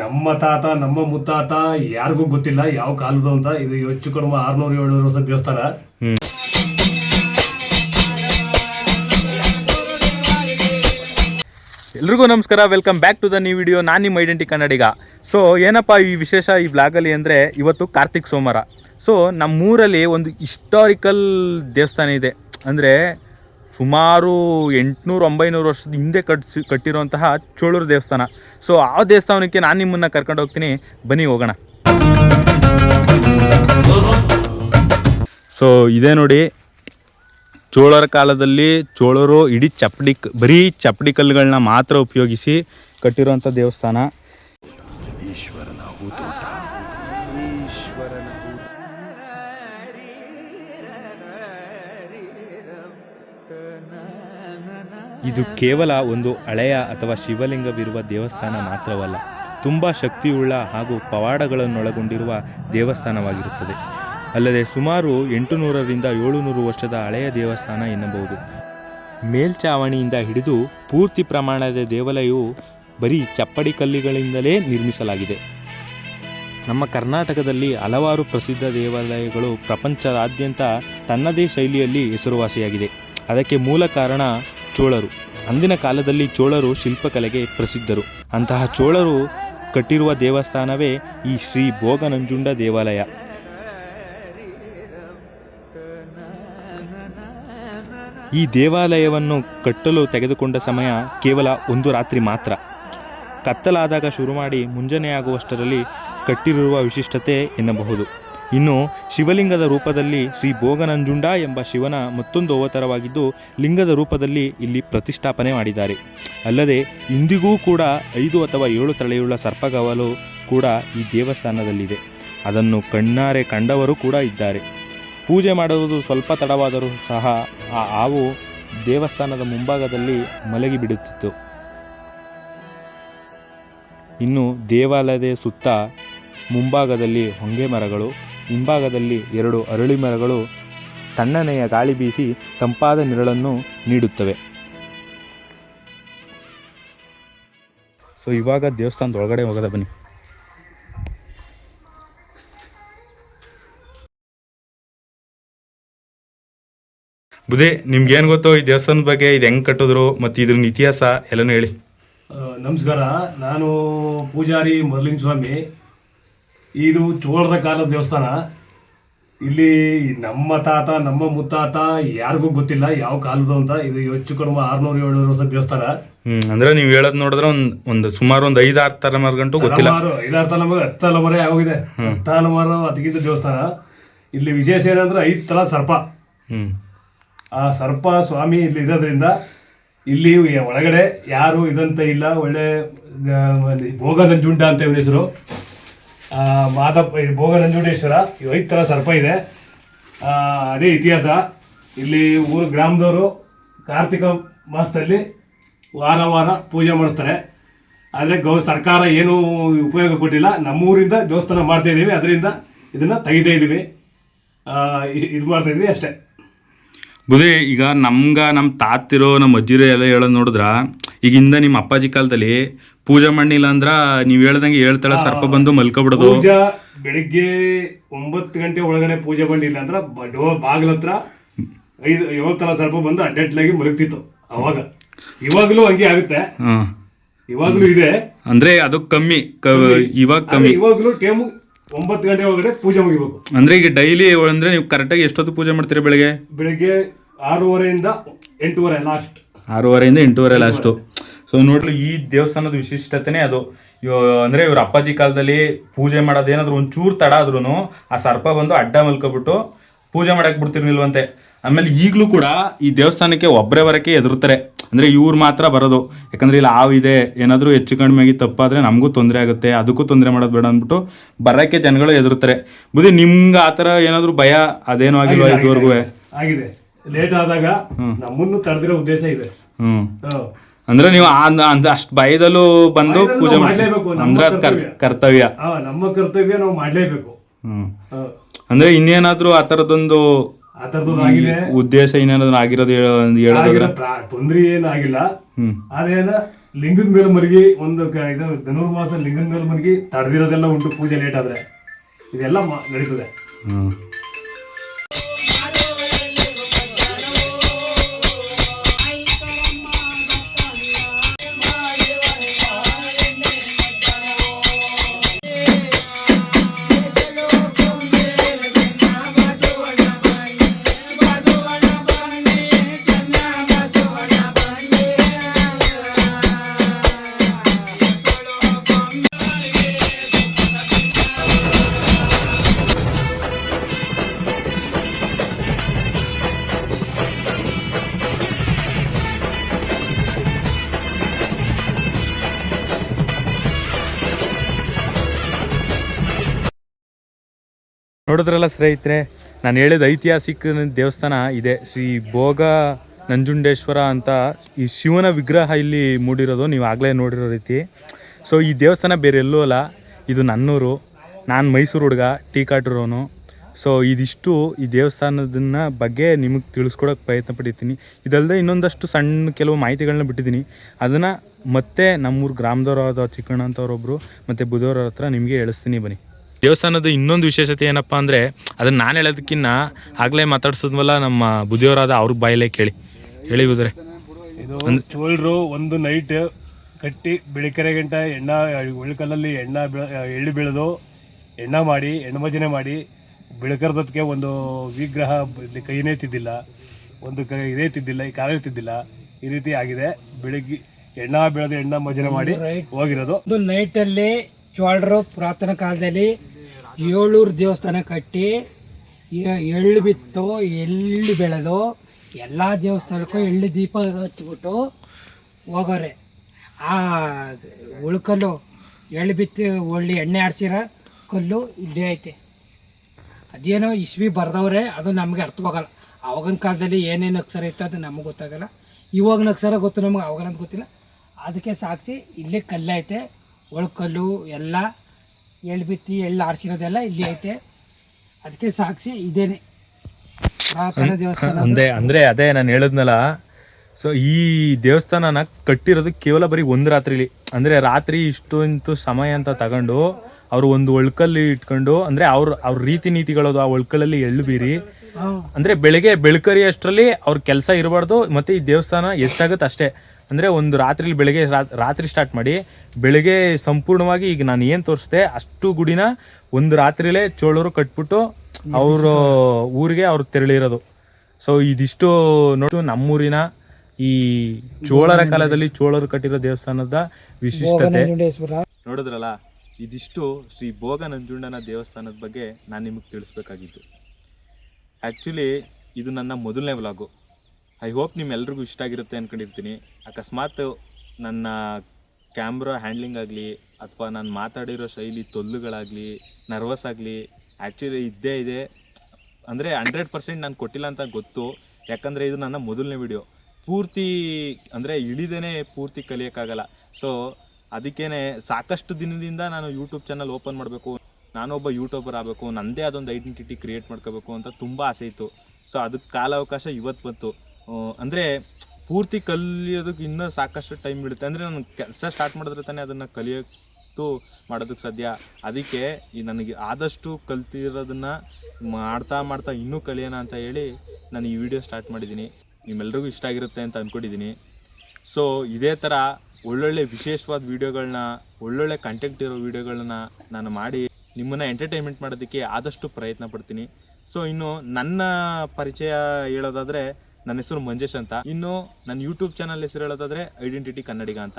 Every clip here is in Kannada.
ನಮ್ಮ ತಾತ, ನಮ್ಮ ಮುತ್ತಾತ ಯಾರಿಗೂ ಗೊತ್ತಿಲ್ಲ ಯಾವ ಕಾಲದ ಅಂತ. ಇದು ಹೆಚ್ಚು ಕಡಿಮೆ ಆರ್ನೂರು, ಏಳ್ನೂರು ವರ್ಷ ದೇವಸ್ಥಾನ. ಎಲ್ರಿಗೂ ನಮಸ್ಕಾರ. Welcome back to the new video ನಾನು ನಿಮ್ಮ ಐಡೆಂಟಿ ಕನ್ನಡಿಗ. ಸೊ ಏನಪ್ಪ ಈ ವಿಶೇಷ ಈ ಬ್ಲಾಗಲ್ಲಿ ಅಂದರೆ, ಇವತ್ತು ಕಾರ್ತಿಕ್ ಸೋಮವಾರ. ಸೊ ನಮ್ಮೂರಲ್ಲಿ ಒಂದು ಹಿಸ್ಟಾರಿಕಲ್ ದೇವಸ್ಥಾನ ಇದೆ. ಅಂದರೆ ಸುಮಾರು ಎಂಟುನೂರು, ಒಂಬೈನೂರು ವರ್ಷದ ಹಿಂದೆ ಕಟ್ಸಿ, ಕಟ್ಟಿರುವಂತಹ ಚೋಳೂರು ದೇವಸ್ಥಾನ. ಸೊ ಆ ದೇವಸ್ಥಾನಕ್ಕೆ ನಾನು ನಿಮ್ಮನ್ನು ಕರ್ಕೊಂಡು ಹೋಗ್ತೀನಿ. ಬನ್ನಿ, ಹೋಗೋಣ. ಸೊ ಇದೇ ನೋಡಿ. ಚೋಳರ ಕಾಲದಲ್ಲಿ ಚೋಳರು ಇಡೀ ಚಪ್ಪಡಿ ಬರೀ ಚಪ್ಪಡಿ ಕಲ್ಲುಗಳನ್ನ ಮಾತ್ರ ಉಪಯೋಗಿಸಿ ಕಟ್ಟಿರುವಂಥ ದೇವಸ್ಥಾನ. ಇದು ಕೇವಲ ಒಂದು ಹಳೆಯ ಅಥವಾ ಶಿವಲಿಂಗವಿರುವ ದೇವಸ್ಥಾನ ಮಾತ್ರವಲ್ಲ, ತುಂಬ ಶಕ್ತಿಯುಳ್ಳ ಹಾಗೂ ಪವಾಡಗಳನ್ನೊಳಗೊಂಡಿರುವ ದೇವಸ್ಥಾನವಾಗಿರುತ್ತದೆ. ಅಲ್ಲದೆ ಸುಮಾರು ಎಂಟು ನೂರರಿಂದ ಏಳು ನೂರು ವರ್ಷದ ಹಳೆಯ ದೇವಸ್ಥಾನ ಎನ್ನಬಹುದು. ಮೇಲ್ಚಾವಣಿಯಿಂದ ಹಿಡಿದು ಪೂರ್ತಿ ಪ್ರಮಾಣದ ದೇವಾಲಯವು ಬರೀ ಚಪ್ಪಡಿ ಕಲ್ಲಿಗಳಿಂದಲೇ ನಿರ್ಮಿಸಲಾಗಿದೆ. ನಮ್ಮ ಕರ್ನಾಟಕದಲ್ಲಿ ಹಲವಾರು ಪ್ರಸಿದ್ಧ ದೇವಾಲಯಗಳು ಪ್ರಪಂಚದಾದ್ಯಂತ ತನ್ನದೇ ಶೈಲಿಯಲ್ಲಿ ಹೆಸರುವಾಸಿಯಾಗಿದೆ. ಅದಕ್ಕೆ ಮೂಲ ಕಾರಣ ಚೋಳರು. ಅಂದಿನ ಕಾಲದಲ್ಲಿ ಚೋಳರು ಶಿಲ್ಪಕಲೆಗೆ ಪ್ರಸಿದ್ಧರು. ಅಂತಹ ಚೋಳರು ಕಟ್ಟಿರುವ ದೇವಸ್ಥಾನವೇ ಈ ಶ್ರೀ ಭೋಗನಂಜುಂಡ ದೇವಾಲಯ. ಈ ದೇವಾಲಯವನ್ನು ಕಟ್ಟಲು ತೆಗೆದುಕೊಂಡ ಸಮಯ ಕೇವಲ ಒಂದು ರಾತ್ರಿ ಮಾತ್ರ. ಕತ್ತಲಾದಾಗ ಶುರು ಮಾಡಿ ಮುಂಜಾನೆಯಾಗುವಷ್ಟರಲ್ಲಿ ಕಟ್ಟಿರುವ ವಿಶಿಷ್ಟತೆ ಎನ್ನಬಹುದು. ಇನ್ನು ಶಿವಲಿಂಗದ ರೂಪದಲ್ಲಿ ಶ್ರೀ ಭೋಗನಂಜುಂಡ ಎಂಬ ಶಿವನ ಮತ್ತೊಂದು ಅವತಾರವಾಗಿದ್ದು, ಲಿಂಗದ ರೂಪದಲ್ಲಿ ಇಲ್ಲಿ ಪ್ರತಿಷ್ಠಾಪನೆ ಮಾಡಿದ್ದಾರೆ. ಅಲ್ಲದೆ ಇಂದಿಗೂ ಕೂಡ ಐದು ಅಥವಾ ಏಳು ತಲೆಯುಳ್ಳ ಸರ್ಪಗವಲು ಕೂಡ ಈ ದೇವಸ್ಥಾನದಲ್ಲಿದೆ. ಅದನ್ನು ಕಣ್ಣಾರೆ ಕಂಡವರು ಕೂಡ ಇದ್ದಾರೆ. ಪೂಜೆ ಮಾಡುವುದು ಸ್ವಲ್ಪ ತಡವಾದರೂ ಸಹ ಆ ಹಾವು ದೇವಸ್ಥಾನದ ಮುಂಭಾಗದಲ್ಲಿ ಮಲಗಿ ಬಿಡುತ್ತಿತ್ತು. ಇನ್ನು ದೇವಾಲಯದ ಸುತ್ತ ಮುಂಭಾಗದಲ್ಲಿ ಹೊಂಗೆ ಮರಗಳು ಹಿಂಭಾಗದಲ್ಲಿ ಎರಡು ಅರಳಿ ಮರಗಳು ತಣ್ಣನೆಯ ಗಾಳಿ ಬೀಸಿ ತಂಪಾದ ನೆರಳನ್ನು ನೀಡುತ್ತವೆ. ಸೊ ಇವಾಗ ದೇವಸ್ಥಾನದ ಒಳಗಡೆ ಹೋಗದ ಬನ್ನಿ. ಬುದೇ ನಿಮ್ಗೆ ಏನು ಗೊತ್ತೋ ಈ ದೇವಸ್ಥಾನದ ಬಗ್ಗೆ ಇದು ಹೆಂಗೆ ಕಟ್ಟಿದ್ರು ಮತ್ತು ಇದ್ರ ಇತಿಹಾಸ ಎಲ್ಲನೂ ಹೇಳಿ. ನಮಸ್ಕಾರ ನಾನು ಪೂಜಾರಿ ಮರ್ಲಿಂಗ ಸ್ವಾಮಿ ಇದು ಚೋಳರ ಕಾಲದ ದೇವಸ್ಥಾನ. ಇಲ್ಲಿ ನಮ್ಮ ತಾತ ನಮ್ಮ ಮುತ್ತಾತ ಯಾರಿಗೂ ಗೊತ್ತಿಲ್ಲ ಯಾವ ಕಾಲದ ಅಂತ. ಇದು ಹೆಚ್ಚು ಕಡಿಮೆ ಆರ್ನೂರು ಏಳ್ನೂರು ವರ್ಷದ ದೇವಸ್ಥಾನ. ಹ್ಮ್ ಅಂದ್ರೆ ನೀವು ಹೇಳೋದ್ ನೋಡಿದ್ರೆ ಒಂದ್ ಒಂದು ಸುಮಾರು ಒಂದು ಐದಾರು ತಲೆಮಾರು ಗಂಟು ಗೊತ್ತಿಲ್ಲ ಐದಾರು ತಲೆಮಾರು ಹತ್ತು ತಲೆಮಾರೆ ಆಗೋಗಿದೆ. ಹತ್ತು ತಲೆಮಾರು ಅದಕ್ಕಿಂತ ದೇವಸ್ಥಾನ. ಇಲ್ಲಿ ವಿಶೇಷ ಏನಂದ್ರೆ ಐದು ತಲ ಸರ್ಪ. ಹ್ಮ್. ಆ ಸರ್ಪ ಸ್ವಾಮಿ ಇಲ್ಲಿ ಇರೋದ್ರಿಂದ ಇಲ್ಲಿ ಒಳಗಡೆ ಯಾರು ಇದಂತ ಇಲ್ಲ. ಒಳ್ಳೆ ಭೋಗ ನಂಜುಂಡ ಅಂತ ಇವನ ಹೆಸರು. ಮಾದಪ್ಪ ಇದು ಭೋಗ ನಂಜುಂಡೇಶ್ವರ ಇವು ಸರ್ಪ ಇದೆ. ಅದೇ ಇತಿಹಾಸ. ಇಲ್ಲಿ ಊರು ಗ್ರಾಮದವರು ಕಾರ್ತಿಕ ಮಾಸದಲ್ಲಿ ವಾರ ವಾರ ಪೂಜೆ ಮಾಡಿಸ್ತಾರೆ. ಆದರೆ ಗೌ ಸರ್ಕಾರ ಏನೂ ಉಪಯೋಗ ಕೊಟ್ಟಿಲ್ಲ. ನಮ್ಮೂರಿಂದ ದೇವಸ್ಥಾನ ಮಾಡ್ತಾ ಇದ್ದೀವಿ. ಅದರಿಂದ ಇದನ್ನು ತೆಗಿತಾ ಇದ್ದೀವಿ. ಇದು ಮಾಡ್ತಾ ಇದ್ವಿ ಅಷ್ಟೇ. ಬುದೇ ಈಗ ನಮ್ಗೆ ನಮ್ಮ ತಾತಿರೋ ನಮ್ಮ ಅಜ್ಜಿರೋ ಎಲ್ಲ ಹೇಳೋದು ನೋಡಿದ್ರೆ, ಈಗಿಂದ ನಿಮ್ಮ ಅಪ್ಪಾಜಿ ಕಾಲದಲ್ಲಿ ಪೂಜೆ ಮಾಡಿಲ್ಲ ಅಂದ್ರ ನೀವ್ ಹೇಳ್ದಂಗೆ ಹೇಳ್ತಾಳ ಸರ್ಪ ಬಂದು ಮಲ್ಕೊಬಿಡೋದು. ಪೂಜಾ ಬೆಳಿಗ್ಗೆ ಒಂಬತ್ತು ಗಂಟೆ ಒಳಗಡೆ ಪೂಜೆ ಬಂದಿಲ್ಲ ಅಂದ್ರೆ ಬ- ಡೋ ಬಾಗಿಲ ಹತ್ರ ಐದು ಏಳು ತಲ ಸರ್ಪ ಬಂದು ಅಡ್ಡಡ್ಲಾಗಿ ಮಲಗ್ತಿತ್ತು ಅವಾಗ. ಇವಾಗಲೂ ಹಂಗೆ ಆಗುತ್ತೆ. ಹಾ. ಇವಾಗಲೂ ಇದೆ. ಅಂದ್ರೆ ಅದು ಕಮ್ಮಿ ಕ- ಇವಾಗ ಕಮ್ಮಿ. ಇವಾಗಲೂ ಟೈಮು ಒಂಬತ್ತು ಗಂಟೆ ಒಳಗಡೆ ಪೂಜೆ ಮುಗಿಬೇಕು. ಅಂದ್ರೆ ಈಗ ಡೈಲಿ ಅಂದ್ರೆ ನೀವು ಕರೆಕ್ಟಾಗಿ ಎಷ್ಟೊತ್ತು ಪೂಜೆ ಮಾಡ್ತೀರಾ ಬೆಳಿಗ್ಗೆ? ಬೆಳಿಗ್ಗೆ ಆರೂವರೆಯಿಂದ ಎಂಟೂವರೆ ಲಾಸ್ಟ್. ಆರೂವರೆಯಿಂದ ಎಂಟೂವರೆ ಲಾಸ್ಟು. ಸೊ ನೋಡ್ಲಿ ಈ ದೇವಸ್ಥಾನದ ವಿಶಿಷ್ಟತೆನೇ ಅದು. ಅಂದ್ರೆ ಇವ್ರ ಅಪ್ಪಾಜಿ ಕಾಲದಲ್ಲಿ ಪೂಜೆ ಮಾಡೋದೇನಾದ್ರು ಒಂಚೂರು ತಡ ಆದ್ರೂ ಆ ಸರ್ಪ ಬಂದು ಅಡ್ಡ ಮಲ್ಕೊಬಿಟ್ಟು ಪೂಜೆ ಮಾಡಕ್ ಬಿಡ್ತಿರ್ಲಿಲ್ವಂತೆ. ಆಮೇಲೆ ಈಗಲೂ ಕೂಡ ಈ ದೇವಸ್ಥಾನಕ್ಕೆ ಒಬ್ಬರೇ ಬರೋಕ್ಕೆ ಎದುರ್ತಾರೆ ಅಂದ್ರೆ ಇವ್ರು ಮಾತ್ರ ಬರೋದು. ಯಾಕಂದ್ರೆ ಇಲ್ಲಿ ಹಾವು ಇದೆ ಏನಾದರೂ ಹೆಚ್ಚು ಕಡಿಮೆ ಆಗಿ ತಪ್ಪಾದ್ರೆ ನಮಗೂ ತೊಂದರೆ ಆಗುತ್ತೆ ಅದಕ್ಕೂ ತೊಂದರೆ ಮಾಡೋದು ಬೇಡ ಅಂದ್ಬಿಟ್ಟು ಬರೋಕ್ಕೆ ಜನಗಳು ಎದುರ್ತಾರೆ ಬುದ್ಧಿ ನಿಮ್ಗೆ ಆ ಥರ ಏನಾದರೂ ಭಯ ಅದೇನೋ ಆಗಿಲ್ವಾ ಇದುವರೆಗೂ ಆಗಿದೆ. ಲೇಟ್ ಆದಾಗ ನಮ್ಮನ್ನು ತಡೆದಿರೋ ಉದ್ದೇಶ ಇದೆ. ಹ್ಞೂ ಹ್ಮ್. ಅಂದ್ರೆ ನೀವು ಅಷ್ಟು ಭಯದಲ್ಲೂ ಬಂದು ಪೂಜೆ ಮಾಡ್ಲೇಬೇಕು, ಅಂದ್ರೆ ಅದ್ ಕರ್ತವ್ಯ. ನಮ್ಮ ಕರ್ತವ್ಯ ನಾವು ಮಾಡಲೇಬೇಕು. ಹ್ಮ್. ಅಂದ್ರೆ ಇನ್ನೇನಾದ್ರೂ ಆ ತರದೊಂದು ಉದ್ದೇಶ ಏನಾದ್ರು ಆಗಿರೋದು ಹೇಳೋದು ಹೇಳೋದಾದ್ರೆ? ತೊಂದ್ರೆ ಏನು ಆಗಿಲ್ಲ ಹ್ಮ್ ಅದೇನ ಲಿಂಗದ ಮೇಲೆ ಮರಗಿ ಒಂದು ಇದು ಧನುರ್ಮಾಸ ಲಿಂಗದ ಮೇಲೆ ಮರಗಿ ತಡೆದಿರೋದೆಲ್ಲ ಉಂಟು ಪೂಜೆ ಲೇಟ್ ಆದ್ರೆ. ಇದೆಲ್ಲ ನಡೀತದೆ. ನೋಡಿದ್ರಲ್ಲ ಸ್ನೇಹಿತರೆ, ನಾನು ಹೇಳಿದ ಐತಿಹಾಸಿಕ ದೇವಸ್ಥಾನ ಇದೆ. ಶ್ರೀ ಭೋಗ ನಂಜುಂಡೇಶ್ವರ ಅಂತ ಈ ಶಿವನ ವಿಗ್ರಹ ಇಲ್ಲಿ ಮೂಡಿರೋದು, ನೀವು ಆಗಲೇ ನೋಡಿರೋ ರೀತಿ. ಸೊ ಈ ದೇವಸ್ಥಾನ ಬೇರೆ ಎಲ್ಲೂ ಅಲ್ಲ, ಇದು ನನ್ನೂರು. ನಾನು ಮೈಸೂರು ಹುಡುಗ, ಟೀ ಕಾಟಿರೋನು. ಸೊ ಇದಿಷ್ಟು ಈ ದೇವಸ್ಥಾನದನ್ನ ಬಗ್ಗೆ ನಿಮಗೆ ತಿಳಿಸ್ಕೊಡೋಕೆ ಪ್ರಯತ್ನ ಪಡಿತೀನಿ ಇದಲ್ಲದೆ ಇನ್ನೊಂದಷ್ಟು ಸಣ್ಣ ಕೆಲವು ಮಾಹಿತಿಗಳನ್ನ ಬಿಟ್ಟಿದ್ದೀನಿ. ಅದನ್ನು ಮತ್ತೆ ನಮ್ಮೂರು ಗ್ರಾಮದವರಾದ ಚಿಕ್ಕಣ್ಣ ಅಂತವ್ರೊಬ್ಬರು ಮತ್ತು ಬುಧವ್ರ ಹತ್ರ ನಿಮಗೆ ಹೇಳಿಸ್ತೀನಿ ಬನ್ನಿ. ದೇವಸ್ಥಾನದ ಇನ್ನೊಂದು ವಿಶೇಷತೆ ಏನಪ್ಪ ಅಂದರೆ ಅದನ್ನು ನಾನು ಹೇಳೋದಕ್ಕಿಂತ ಆಗಲೇ ಮಾತಾಡ್ಸಿದ್ವಲ್ಲ ನಮ್ಮ ಬುದ್ಧಿಯವರಾದ ಅವ್ರಿಗೆ ಬಾಯಲ್ಲೇ ಕೇಳಿ. ಹೇಳಿ ಬುದ್ರೆ ಇದು ಚೋಳರು ಒಂದು ನೈಟ್ ಕಟ್ಟಿ ಬೆಳಿಕರೆ ಗಂಟ ಎಣ್ಣ ಉಳ್ಕಲ್ಲಲ್ಲಿ ಎಣ್ಣ ಎಳ್ಳು ಬೆಳೆದು ಎಣ್ಣ ಮಾಡಿ ಎಣ್ಣೆ ಭಜನೆ ಮಾಡಿ ಬೆಳಕರ್ದಕ್ಕೆ ಒಂದು ವಿಗ್ರಹ ಕೈನೇ ತಿದ್ದಿಲ್ಲ. ಒಂದು ಕೈ ಇದೇ ತಿದ್ದಿಲ್ಲ ಈ ಕಾಲೇ ತಿದ್ದಿಲ್ಲ. ಈ ರೀತಿ ಆಗಿದೆ. ಬೆಳಿಗ್ಗೆ ಎಣ್ಣ ಬೆಳೆದು ಎಣ್ಣ ಭಜನೆ ಮಾಡಿ ಹೋಗಿರೋದು. ಒಂದು ನೈಟಲ್ಲಿ ಚೋಳರು ಪುರಾತನ ಕಾಲದಲ್ಲಿ ಏಳೂರು ದೇವಸ್ಥಾನ ಕಟ್ಟಿ ಎಳ್ಳು ಬಿತ್ತು, ಎಳ್ಳು ಬೆಳೆದು ಎಲ್ಲ ದೇವಸ್ಥಾನಕ್ಕೂ ಎಳ್ಳು ದೀಪ ಹಚ್ಬಿಟ್ಟು ಹೋಗೋರೆ. ಆ ಉಳ್ಕಲ್ಲು ಎಳ್ಳು ಬಿತ್ತು, ಒಳ್ಳೆ ಎಣ್ಣೆ ಆಡ್ಸಿರೋ ಕಲ್ಲು ಇಲ್ಲೇ ಐತೆ. ಅದೇನೋ ಇಸ್ವಿ ಬರ್ದವ್ರೆ, ಅದು ನಮಗೆ ಅರ್ಥವಾಗಲ್ಲ ಆವಾಗಿನ ಕಾಲದಲ್ಲಿ ಏನೇನು ಅಕ್ಷರ ಇತ್ತು ಅದು ನಮಗೆ ಗೊತ್ತಾಗಲ್ಲ. ಇವಾಗ ಅಕ್ಷರ ಗೊತ್ತು ನಮಗೆ ಅವಾಗಂತ ಗೊತ್ತಿಲ್ಲ. ಅದಕ್ಕೆ ಸಾಕ್ಷಿ ಇಲ್ಲೇ ಕಲ್ಲೈತೆ ಒಳಕಲ್ಲು ಎಲ್ಲ ಎಳ್ಳು ಬಿತ್ತಿ ಎಳ್ಳು ಆರಿಸಿರೋದೆಲ್ಲ ಇಲ್ಲಿ ಐತೆ. ಅದಕ್ಕೆ ಸಾಕ್ಷಿ ಇದೇನೆ. ಪುರಾತನ ದೇವಸ್ಥಾನ ಅಂದೆ ಅಂದರೆ ಅದೇ ನಾನು ಹೇಳಿದ್ನಲ್ಲ ಸೊ ಈ ದೇವಸ್ಥಾನನ ಕಟ್ಟಿರೋದು ಕೇವಲ ಬರೀ ಒಂದು ರಾತ್ರಿಲಿ. ಅಂದರೆ ರಾತ್ರಿ ಇಷ್ಟೊಂದು ಸಮಯ ಅಂತ ತಗೊಂಡು ಅವರು ಒಂದು ಒಳ್ಕಲ್ಲಿ ಇಟ್ಕೊಂಡು ಅಂದರೆ ಅವ್ರ ಅವ್ರ ರೀತಿ ನೀತಿಗಳದು ಆ ಒಳ್ಕಲಲ್ಲಿ ಎಳ್ಳು ಬೀರಿ. ಅಂದರೆ ಬೆಳಗ್ಗೆ ಬೆಳಕರಿ ಅಷ್ಟರಲ್ಲಿ ಅವ್ರ ಕೆಲಸ ಇರಬಾರ್ದು ಮತ್ತು ಈ ದೇವಸ್ಥಾನ ಎಷ್ಟಾಗುತ್ತೆ ಅಷ್ಟೇ ಅಂದರೆ ಒಂದು ರಾತ್ರಿಲಿ ಬೆಳಗ್ಗೆ ರಾತ್ರಿ ಸ್ಟಾರ್ಟ್ ಮಾಡಿ ಬೆಳಗ್ಗೆ ಸಂಪೂರ್ಣವಾಗಿ ಈಗ ನಾನು ಏನು ತೋರಿಸ್ದೆ ಅಷ್ಟು ಗುಡಿನ ಒಂದು ರಾತ್ರಿಲೇ ಚೋಳರು ಕಟ್ಬಿಟ್ಟು ಅವರು ಊರಿಗೆ ಅವ್ರು ತೆರಳಿರೋದು. ಸೊ ಇದಿಷ್ಟು ನೋಡು ನಮ್ಮೂರಿನ ಈ ಚೋಳರ ಕಾಲದಲ್ಲಿ ಚೋಳರು ಕಟ್ಟಿರೋ ದೇವಸ್ಥಾನದ ವಿಶಿಷ್ಟತೆ. ನೋಡಿದ್ರಲ್ಲ ಇದಿಷ್ಟು ಶ್ರೀ ಭೋಗ ನಂಜುಂಡನ ದೇವಸ್ಥಾನದ ಬಗ್ಗೆ ನಾನು ನಿಮಗೆ ತಿಳಿಸ್ಬೇಕಾಗಿತ್ತು ಆ್ಯಕ್ಚುಲಿ ಇದು ನನ್ನ ಮೊದಲನೇ ವ್ಲಾಗು ಐ ಹೋಪ್ ನಿಮ್ಮೆಲ್ರಿಗೂ ಇಷ್ಟ ಆಗಿರುತ್ತೆ ಅಂದ್ಕೊಂಡಿರ್ತೀನಿ ಅಕಸ್ಮಾತ್ ನನ್ನ ಕ್ಯಾಮ್ರಾ ಹ್ಯಾಂಡ್ಲಿಂಗ್ ಆಗಲಿ ಅಥವಾ ನಾನು ಮಾತಾಡಿರೋ ಶೈಲಿ ತೊಲ್ಲುಗಳಾಗಲಿ ನರ್ವಸ್ ಆಗಲಿ ಆ್ಯಕ್ಚುಲಿ ಇದ್ದೇ ಇದೆ. ಅಂದರೆ ಹಂಡ್ರೆಡ್ ಪರ್ಸೆಂಟ್ ನಾನು ಕೊಟ್ಟಿಲ್ಲ ಅಂತ ಗೊತ್ತು. ಯಾಕಂದರೆ ಇದು ನನ್ನ ಮೊದಲನೇ ವಿಡಿಯೋ ಪೂರ್ತಿ, ಅಂದರೆ ಇಳಿದೇನೆ ಪೂರ್ತಿ ಕಲಿಯೋಕ್ಕಾಗಲ್ಲ. ಸೊ ಅದಕ್ಕೇ ಸಾಕಷ್ಟು ದಿನದಿಂದ ನಾನು ಯೂಟ್ಯೂಬ್ ಚಾನಲ್ ಓಪನ್ ಮಾಡಬೇಕು. ನಾನೊಬ್ಬ ಯೂಟ್ಯೂಬರ್ ಆಗಬೇಕು ನನ್ನದೇ ಅದೊಂದು ಐಡೆಂಟಿಟಿ ಕ್ರಿಯೇಟ್ ಮಾಡ್ಕೋಬೇಕು ಅಂತ ತುಂಬ ಆಸೆ ಇತ್ತು. ಸೊ ಅದಕ್ಕೆ ಕಾಲಾವಕಾಶ ಇವತ್ತು ಬಂತು. ಅಂದರೆ ಪೂರ್ತಿ ಕಲಿಯೋದಕ್ಕೆ ಇನ್ನೂ ಸಾಕಷ್ಟು ಟೈಮ್ ಬಿಡುತ್ತೆ ಅಂದರೆ ನಾನು ಕೆಲಸ ಸ್ಟಾರ್ಟ್ ಮಾಡಿದ್ರೆ ತಾನೇ ಅದನ್ನು ಕಲಿಯೋಕ್ಕೂ ಮಾಡೋದಕ್ಕೆ ಸಾಧ್ಯ. ಅದಕ್ಕೆ ಈ ನನಗೆ ಆದಷ್ಟು ಕಲ್ತಿರೋದನ್ನು ಮಾಡ್ತಾ ಮಾಡ್ತಾ ಇನ್ನೂ ಕಲಿಯೋಣ ಅಂತ ಹೇಳಿ ನಾನು ಈ ವಿಡಿಯೋ ಸ್ಟಾರ್ಟ್ ಮಾಡಿದ್ದೀನಿ. ನಿಮ್ಮೆಲ್ರಿಗೂ ಇಷ್ಟ ಆಗಿರುತ್ತೆ ಅಂತ ಅಂದ್ಕೊಂಡಿದ್ದೀನಿ ಸೊ ಇದೇ ಥರ ಒಳ್ಳೊಳ್ಳೆ ವಿಶೇಷವಾದ ವೀಡಿಯೋಗಳನ್ನ ಒಳ್ಳೊಳ್ಳೆ ಕಂಟೆಂಟ್ ಇರೋ ವೀಡಿಯೋಗಳನ್ನ ನಾನು ಮಾಡಿ ನಿಮ್ಮನ್ನು ಎಂಟರ್ಟೈನ್ಮೆಂಟ್ ಮಾಡೋದಕ್ಕೆ ಆದಷ್ಟು ಪ್ರಯತ್ನ ಪಡ್ತೀನಿ. ಸೊ ಇನ್ನು ನನ್ನ ಪರಿಚಯ ಹೇಳೋದಾದರೆ ನನ್ನ ಹೆಸರು ಮಂಜೇಶ್ ಅಂತ. ಇನ್ನು ನನ್ನ ಯೂಟ್ಯೂಬ್ ಚಾನಲ್ ಹೆಸರು ಹೇಳೋದಾದ್ರೆ ಐಡೆಂಟಿಟಿ ಕನ್ನಡಿಗ ಅಂತ.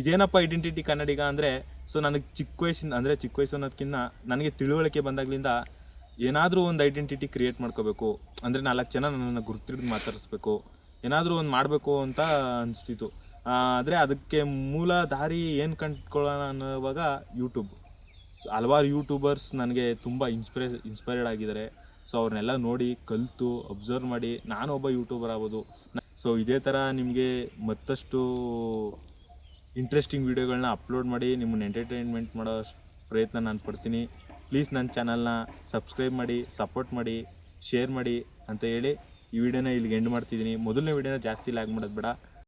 ಇದೇನಪ್ಪ ಐಡೆಂಟಿಟಿ ಕನ್ನಡಿಗ ಅಂದರೆ ಸೊ ನನಗೆ ಚಿಕ್ಕ ವಯಸ್ಸಿಂದ, ಅಂದರೆ ಚಿಕ್ಕ ವಯಸ್ಸು ಅನ್ನೋದಕ್ಕಿಂತ ನನಗೆ ತಿಳುವಳಿಕೆ ಬಂದಾಗಲಿಂದ ಏನಾದರೂ ಒಂದು ಐಡೆಂಟಿಟಿ ಕ್ರಿಯೇಟ್ ಮಾಡ್ಕೋಬೇಕು. ಅಂದರೆ ನಾಲ್ಕು ಜನ ನನ್ನನ್ನು ಗುರುತಿಡಿದು ಮಾತಾಡಿಸ್ಬೇಕು. ಏನಾದರೂ ಒಂದು ಮಾಡಬೇಕು ಅಂತ ಅನಿಸ್ತಿತ್ತು. ಆದರೆ ಅದಕ್ಕೆ ಮೂಲ ದಾರಿ ಏನು ಕಂಡುಕೊಳ್ಳೋಣ ಅನ್ನೋವಾಗ ಯೂಟ್ಯೂಬ್ ಹಲವಾರು ಯೂಟ್ಯೂಬರ್ಸ್ ನನಗೆ ತುಂಬ ಇನ್ಸ್ಪಿರೇ ಇನ್ಸ್ಪೈರ್ಡ್ ಆಗಿದ್ದಾರೆ. ಸೊ ಅವ್ರನ್ನೆಲ್ಲ ನೋಡಿ ಕಲಿತು ಅಬ್ಸರ್ವ್ ಮಾಡಿ ನಾನು ಒಬ್ಬ ಯೂಟ್ಯೂಬರ್ ಆಗ್ಬೋದು. ಸೊ ಇದೇ ಥರ ನಿಮಗೆ ಮತ್ತಷ್ಟು ಇಂಟ್ರೆಸ್ಟಿಂಗ್ ವೀಡಿಯೋಗಳನ್ನ ಅಪ್ಲೋಡ್ ಮಾಡಿ ನಿಮ್ಮನ್ನ ಎಂಟರ್ಟೈನ್ಮೆಂಟ್ ಮಾಡೋ ಪ್ರಯತ್ನ ನಾನು ಪಡ್ತೀನಿ. ಪ್ಲೀಸ್ ನನ್ನ ಚಾನಲ್ನ ಸಬ್ಸ್ಕ್ರೈಬ್ ಮಾಡಿ ಸಪೋರ್ಟ್ ಮಾಡಿ ಶೇರ್ ಮಾಡಿ ಅಂತ ಹೇಳಿ ಈ ವಿಡಿಯೋನ ಇಲ್ಲಿಗೆ ಎಂಡ್ ಮಾಡ್ತಿದ್ದೀನಿ. ಮೊದಲನೇ ವಿಡಿಯೋನ ಜಾಸ್ತಿ ಲ್ಯಾಗ್ ಮಾಡೋದು ಬೇಡ.